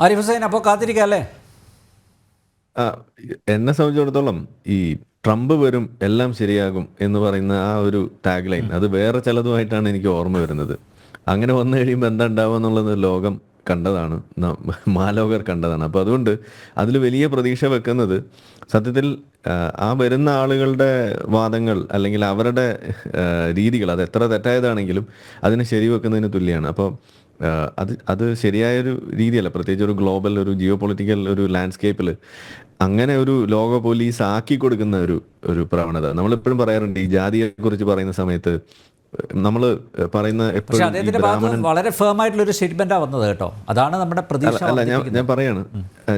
ആരിഫ് ഹുസൈൻ അപ്പോൾ കാത്തിരിക്കുക അല്ലേ? എന്നെ സംബന്ധിച്ചിടത്തോളം ഈ ട്രംപ് വരും എല്ലാം ശരിയാകും എന്ന് പറയുന്ന ആ ഒരു ടാഗ് ലൈൻ അത് വേറെ ചിലതുമായിട്ടാണ് എനിക്ക് ഓർമ്മ വരുന്നത്. അങ്ങനെ വന്നു കഴിയുമ്പോൾ എന്താ ഉണ്ടാവുക എന്നുള്ളത് ലോകം കണ്ടതാണ് മാലോകർ കണ്ടതാണ്. അപ്പോൾ അതുകൊണ്ട് അതിൽ വലിയ പ്രതീക്ഷ വെക്കുന്നത് സത്യത്തിൽ ആ, വരുന്ന ആളുകളുടെ വാദങ്ങൾ അല്ലെങ്കിൽ അവരുടെ രീതികൾ അത് എത്ര തെറ്റായതാണെങ്കിലും അതിനെ ശരിവെക്കുന്നതിന് തുല്യമാണ്. അപ്പോൾ അത് അത് ശരിയായൊരു രീതിയല്ല. പ്രത്യേകിച്ച് ഒരു ഗ്ലോബൽ ഒരു ജിയോ പൊളിറ്റിക്കൽ ഒരു ലാൻഡ്സ്കേപ്പിൽ അങ്ങനെ ഒരു ലോക പോലീസ് ആക്കി കൊടുക്കുന്ന ഒരു ഒരു പ്രവണത. നമ്മളെപ്പോഴും പറയാറുണ്ട് ഈ ജാതിയെ കുറിച്ച് പറയുന്ന സമയത്ത് നമ്മൾ പറയുന്ന എപ്പോഴും വളരെ ഫേം ആയിട്ടുള്ള ഒരു സ്റ്റേറ്റ്മെന്റാണ് വന്നത് കേട്ടോ. അതാണ് നമ്മുടെ പ്രതീക്ഷ അല്ല ഞാൻ ഞാൻ പറയാണ്.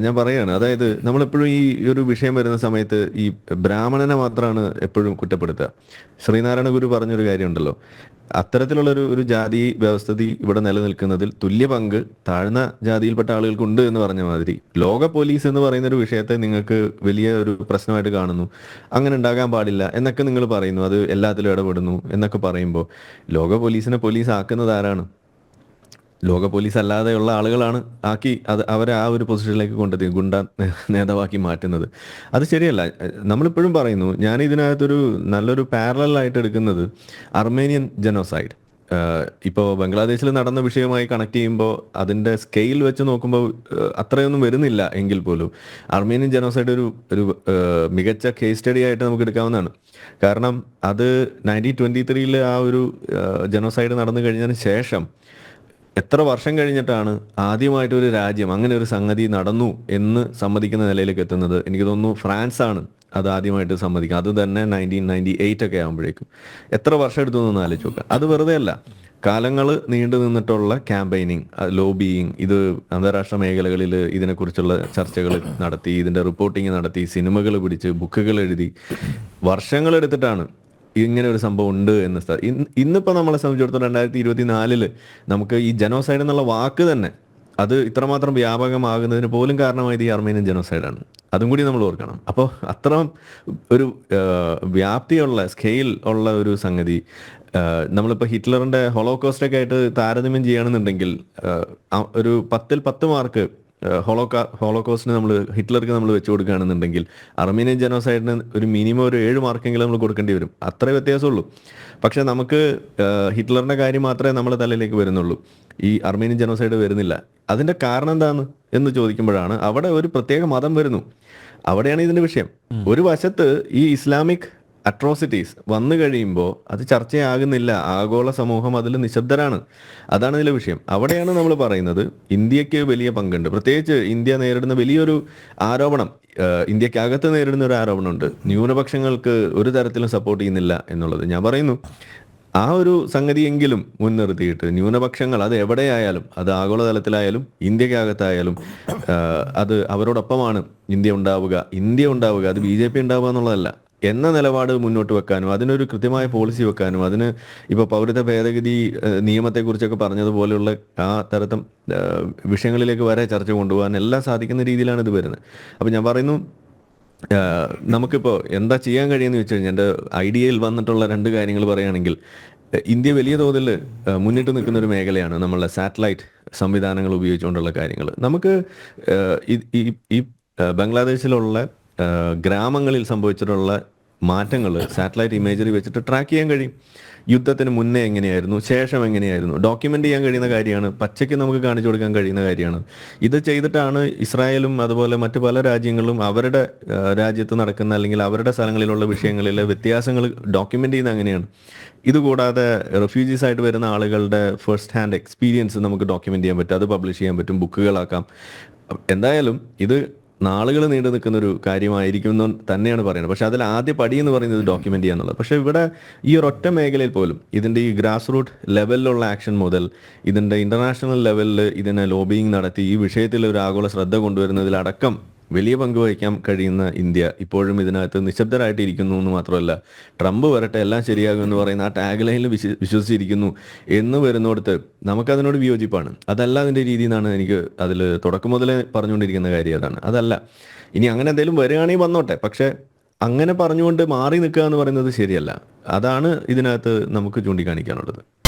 ഞാൻ പറയാണ്. അതായത് നമ്മളെപ്പോഴും ഈ ഒരു വിഷയം വരുന്ന സമയത്ത് ഈ ബ്രാഹ്മണനെ മാത്രമാണ് എപ്പോഴും കുറ്റപ്പെടുത്തുക. ശ്രീനാരായണ ഗുരു പറഞ്ഞൊരു കാര്യമുണ്ടല്ലോ. അത്തരത്തിലുള്ള ഒരു ഒരു ജാതി വ്യവസ്ഥിതി ഇവിടെ നിലനിൽക്കുന്നതിൽ തുല്യ പങ്ക് താഴ്ന്ന ജാതിയിൽപ്പെട്ട ആളുകൾക്കുണ്ട് എന്ന് പറഞ്ഞ മാതിരി. ലോക പോലീസ് എന്ന് പറയുന്ന ഒരു വിഷയത്തെ നിങ്ങൾക്ക് വലിയ ഒരു പ്രശ്നമായിട്ട് കാണുന്നു. അങ്ങനെ ഉണ്ടാകാൻ പാടില്ല എന്നൊക്കെ നിങ്ങൾ പറയുന്നു. അത് എല്ലാത്തിലും ഇടപെടുന്നു എന്നൊക്കെ പറയുമ്പോൾ ലോക പോലീസിനെ പോലീസ് ആക്കുന്നത് ആരാണ്? ലോക പോലീസ് അല്ലാതെയുള്ള ആളുകളാണ് ആക്കി അത് അവരെ ആ ഒരു പൊസിഷനിലേക്ക് കൊണ്ടെത്തി ഗുണ്ട നേതാവാക്കി മാറ്റുന്നത്. അത് ശരിയല്ല. നമ്മളിപ്പോഴും പറയുന്നു ഞാൻ ഇതിനകത്തൊരു നല്ലൊരു പാരലായിട്ട് എടുക്കുന്നത് അർമേനിയൻ ജനോസൈഡ് ഇപ്പോൾ ബംഗ്ലാദേശിൽ നടന്ന വിഷയവുമായി കണക്ട് ചെയ്യുമ്പോൾ അതിന്റെ സ്കെയിൽ വെച്ച് നോക്കുമ്പോൾ അത്രയൊന്നും വരുന്നില്ല എങ്കിൽ പോലും. അർമേനിയൻ ജനോസൈഡ് ഒരു ഒരു മികച്ച കേസ് സ്റ്റഡി ആയിട്ട് നമുക്ക് എടുക്കാവുന്നതാണ്. കാരണം അത് നയന്റീൻ ട്വന്റി ത്രീയിൽ ആ ഒരു ജനോസൈഡ് നടന്നു കഴിഞ്ഞതിന് ശേഷം എത്ര വർഷം കഴിഞ്ഞിട്ടാണ് ആദ്യമായിട്ട് ഒരു രാജ്യം അങ്ങനെ ഒരു സംഗതി നടന്നു എന്ന് സമ്മതിക്കുന്ന നിലയിലേക്ക് എത്തുന്നത്? എനിക്ക് തോന്നുന്നു ഫ്രാൻസ് ആണ് അത് ആദ്യമായിട്ട് സമ്മതിക്കുക. അത് തന്നെ നയന്റീൻ നയന്റി എയ്റ്റ് ഒക്കെ ആകുമ്പോഴേക്കും എത്ര വർഷം എടുത്തു നിന്ന് ആലോചിച്ച് നോക്കുക അത് വെറുതെ അല്ല. കാലങ്ങൾ നീണ്ടു നിന്നിട്ടുള്ള ക്യാമ്പയിനിങ് ലോബിയിങ് ഇത് അന്താരാഷ്ട്ര മേഖലകളിൽ ഇതിനെക്കുറിച്ചുള്ള ചർച്ചകൾ നടത്തി ഇതിന്റെ റിപ്പോർട്ടിങ് നടത്തി സിനിമകൾ പിടിച്ച് ബുക്കുകൾ എഴുതി വർഷങ്ങൾ എടുത്തിട്ടാണ് ഇങ്ങനെ ഒരു സംഭവം ഉണ്ട് എന്ന് സ്ഥ- ഇന്ന് ഇന്നിപ്പോ നമ്മളെ സംബന്ധിച്ചിടത്തോളം രണ്ടായിരത്തി ഇരുപത്തി നമുക്ക് ഈ ജനോസൈഡ് എന്നുള്ള വാക്ക് തന്നെ അത് ഇത്രമാത്രം വ്യാപകമാകുന്നതിന് പോലും കാരണമായത് ഈ അർമേനിയൻ ജനോസൈഡാണ് അതും കൂടി നമ്മൾ ഓർക്കണം. അപ്പോൾ അത്ര ഒരു വ്യാപ്തിയുള്ള സ്കെയിൽ ഉള്ള ഒരു സംഗതി നമ്മളിപ്പോൾ ഹിറ്റ്ലറിന്റെ ഹോളോകോസ്റ്റൊക്കെ ആയിട്ട് താരതമ്യം ആ ഒരു പത്തിൽ പത്ത് മാർക്ക് ഹോളോകാ ഹോളോകോസ്റ്റിന് നമ്മൾ ഹിറ്റ്ലർക്ക് നമ്മൾ വെച്ച് കൊടുക്കുകയാണെന്നുണ്ടെങ്കിൽ അർമീനിയൻ ജനോസൈഡിന് ഒരു മിനിമം ഒരു ഏഴ് മാർക്കെങ്കിലും നമ്മൾ കൊടുക്കേണ്ടി വരും. അത്രേ വ്യത്യാസമുള്ളൂ. പക്ഷെ നമുക്ക് ഹിറ്റ്ലറിന്റെ കാര്യം മാത്രമേ നമ്മുടെ തലയിലേക്ക് വരുന്നുള്ളൂ. ഈ അർമീനിയൻ ജനോസൈഡ് വരുന്നില്ല. അതിന്റെ കാരണം എന്താണ് എന്ന് ചോദിക്കുമ്പോഴാണ് അവിടെ ഒരു പ്രത്യേക മതം വരുന്നു. അവിടെയാണ് ഇതിന്റെ വിഷയം. ഒരു വശത്ത് ഈ ഇസ്ലാമിക് അട്രോസിറ്റീസ് വന്നു കഴിയുമ്പോൾ അത് ചർച്ചയാകുന്നില്ല. ആഗോള സമൂഹം അതിൽ നിശബ്ദരാണ്. അതാണ് ഇതിലെ വിഷയം. അവിടെയാണ് നമ്മൾ പറയുന്നത് ഇന്ത്യയ്ക്ക് വലിയ പങ്കുണ്ട്. പ്രത്യേകിച്ച് ഇന്ത്യ നേരിടുന്ന വലിയൊരു ആരോപണം ഇന്ത്യക്കകത്ത് നേരിടുന്ന ഒരു ആരോപണമുണ്ട്. ന്യൂനപക്ഷങ്ങൾക്ക് ഒരു തരത്തിലും സപ്പോർട്ട് ചെയ്യുന്നില്ല എന്നുള്ളത് ഞാൻ പറയുന്നു. ആ ഒരു സംഗതിയെങ്കിലും മുൻനിർത്തിയിട്ട് ന്യൂനപക്ഷങ്ങൾ അത് എവിടെയായാലും അത് ആഗോളതലത്തിലായാലും ഇന്ത്യക്കകത്തായാലും അത് അവരോടൊപ്പമാണ് ഇന്ത്യ ഉണ്ടാവുക ഇന്ത്യ ഉണ്ടാവുക അത് ബി ജെ പി ഉണ്ടാവുക എന്നുള്ളതല്ല. എന്ന നിലപാട് മുന്നോട്ട് വെക്കാനും അതിനൊരു കൃത്യമായ പോളിസി വെക്കാനും അതിന് ഇപ്പോൾ പൗരത്വ ഭേദഗതി നിയമത്തെ നിയമത്തെക്കുറിച്ചൊക്കെ പറഞ്ഞതുപോലെയുള്ള ആ തരത്തം വിഷയങ്ങളിലേക്ക് വരെ ചർച്ച കൊണ്ടുപോകാൻ എല്ലാം സാധിക്കുന്ന രീതിയിലാണ് ഇത് വരുന്നത്. അപ്പോൾ ഞാൻ പറയുന്നു നമുക്കിപ്പോ എന്താ ചെയ്യാൻ കഴിയുമെന്ന് വെച്ച് കഴിഞ്ഞാൽ എന്റെ ഐഡിയയിൽ വന്നിട്ടുള്ള രണ്ട് കാര്യങ്ങൾ പറയുകയാണെങ്കിൽ ഇന്ത്യ വലിയ തോതിൽ മുന്നിട്ട് നിൽക്കുന്ന ഒരു മേഖലയാണ് നമ്മളുടെ സാറ്റലൈറ്റ് സംവിധാനങ്ങൾ ഉപയോഗിച്ചുകൊണ്ടുള്ള കാര്യങ്ങൾ. നമുക്ക് ഈ- ബംഗ്ലാദേശിലുള്ള ഗ്രാമങ്ങളിൽ സംഭവിച്ചിട്ടുള്ള മാറ്റങ്ങൾ സാറ്റലൈറ്റ് ഇമേജറി വെച്ചിട്ട് ട്രാക്ക് ചെയ്യാൻ കഴിയും. യുദ്ധത്തിന് മുന്നേ എങ്ങനെയായിരുന്നു? ശേഷം എങ്ങനെയായിരുന്നു? ഡോക്യുമെന്റ് ചെയ്യാൻ കഴിയുന്ന കാര്യമാണ്. പച്ചയ്ക്ക് നമുക്ക് കാണിച്ചു കൊടുക്കാൻ കഴിയുന്ന കാര്യമാണ്. ഇത് ചെയ്തിട്ടാണ് ഇസ്രായേലും അതുപോലെ മറ്റു പല രാജ്യങ്ങളും അവരുടെ രാജ്യത്ത് നടക്കുന്ന അല്ലെങ്കിൽ അവരുടെ സ്ഥലങ്ങളിലുള്ള വിഷയങ്ങളിലെ വ്യത്യാസങ്ങൾ ഡോക്യുമെന്റ് ചെയ്യുന്ന അങ്ങനെയാണ്. ഇതുകൂടാതെ റെഫ്യൂജീസ് ആയിട്ട് വരുന്ന ആളുകളുടെ ഫസ്റ്റ് ഹാൻഡ് എക്സ്പീരിയൻസ് നമുക്ക് ഡോക്യുമെന്റ് ചെയ്യാൻ പറ്റും. അത് പബ്ലിഷ് ചെയ്യാൻ പറ്റും. ബുക്കുകളാക്കാം എന്തായാലും ഇത് നാളുകൾ നീണ്ടു നിൽക്കുന്ന ഒരു കാര്യമായിരിക്കും എന്ന് തന്നെയാണ് പറയുന്നത്. പക്ഷെ അതിൽ ആദ്യ പടി എന്ന് പറയുന്നത് ഡോക്യുമെന്റ് ചെയ്യാന്നുള്ളത് പക്ഷെ ഇവിടെ ഈ ഒരൊറ്റ മേഖലയിൽ പോലും ഇതിന്റെ ഈ ഗ്രാസ് റൂട്ട് ലെവലിലുള്ള ആക്ഷൻ മുതൽ ഇതിന്റെ ഇന്റർനാഷണൽ ലെവലിൽ ഇതിനെ ലോബിയിങ് നടത്തി ഈ വിഷയത്തിൽ ഒരു ആഗോള ശ്രദ്ധ കൊണ്ടുവരുന്നതിലടക്കം വലിയ പങ്ക് വഹിക്കാൻ കഴിയുന്ന ഇന്ത്യ ഇപ്പോഴും ഇതിനകത്ത് നിശബ്ദരായിട്ടിരിക്കുന്നു എന്ന് മാത്രമല്ല ട്രംപ് വരട്ടെ എല്ലാം ശരിയാകും എന്ന് പറയുന്ന ആ ടാഗ് ലൈനിൽ വിശ്വസിച്ചിരിക്കുന്നു എന്ന് വരുന്നിടത്ത് നമുക്കതിനോട് വിയോജിപ്പാണ്. അതല്ല അതിന്റെ രീതി എന്നാണ് എനിക്ക് അതിൽ തുടക്കം മുതലേ പറഞ്ഞുകൊണ്ടിരിക്കുന്ന കാര്യം അതാണ്. അതല്ല ഇനി അങ്ങനെ എന്തെങ്കിലും വരികയാണെങ്കിൽ വന്നോട്ടെ പക്ഷേ അങ്ങനെ പറഞ്ഞുകൊണ്ട് മാറി നിൽക്കുക എന്ന് പറയുന്നത് ശരിയല്ല. അതാണ് ഇതിനകത്ത് നമുക്ക് ചൂണ്ടിക്കാണിക്കാനുള്ളത്.